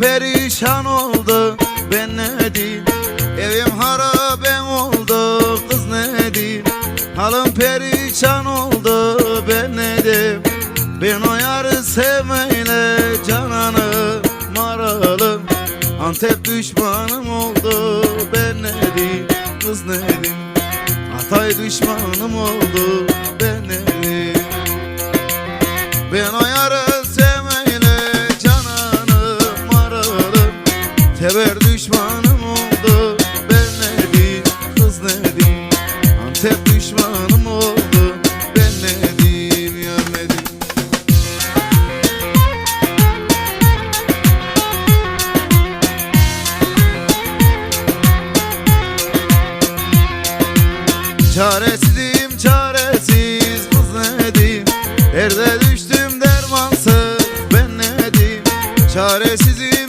perişan oldu. Ben ne Evim harabem oldu. Kız ne diyeyim? Halım perişan oldu. Ben ne Ben o yarı sevmeyle cananı maralım. Antep düşmanım oldu. Ben ne kız ne diyeyim? Hatay düşmanım oldu Antep düşmanım oldu ben ne diyeyim diyeyim Çaresizim çaresiz kız ne diyeyim Derde düştüm dermansız ben ne diyeyim Çaresizim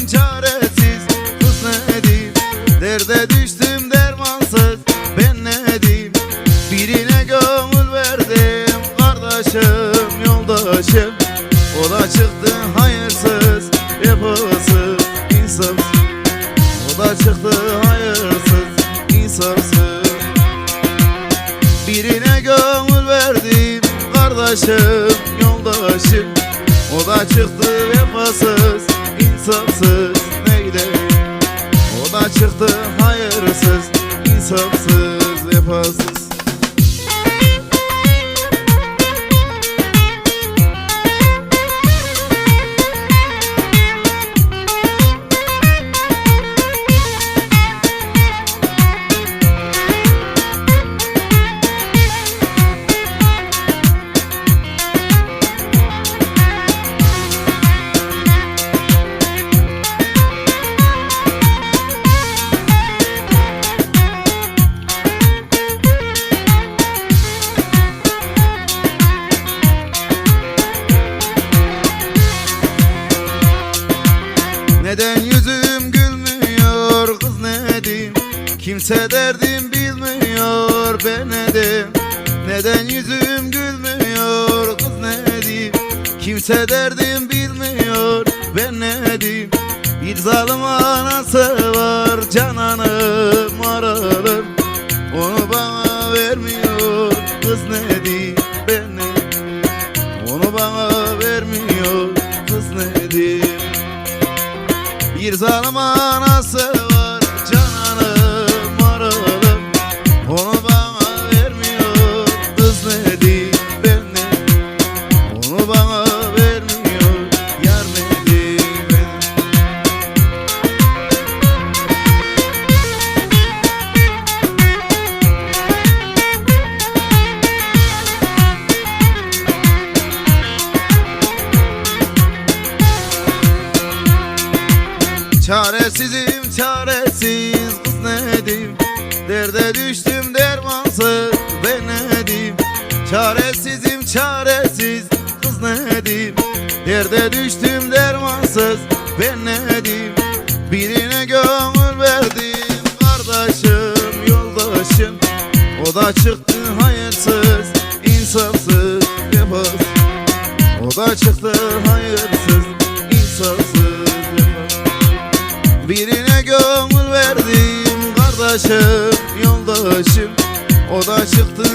hayırsız yapısız insafsız O da çıktı hayırsız insafsız Birine gönül verdim kardeşim yoldaşım. O da çıktı vefasız insafsız neydi? O da çıktı hayırsız insafsız vefasız diyeyim Kimse derdim bilmiyor ben ne diyeyim Neden yüzüm gülmüyor kız ne diyeyim? Kimse derdim bilmiyor ben ne diyeyim? Bir zalim anası var cananım aralım. Onu bana vermiyor kız ne diyeyim Onu bana vermiyor kız ne diyeyim? Bir zalim anası var Çaresizim çaresiz kız ne diyeyim Derde düştüm dermansız. Ben ne diyeyim Çaresizim çaresiz. Kız ne diyeyim Derde düştüm dermansız. Ben ne diyeyim Birine gönül verdim. Kardeşim yoldaşım. O da çıktı hayırsız. İnsafsız vefasız O da çıktı hayırsız kardeşim yoldaşım. O da çıktı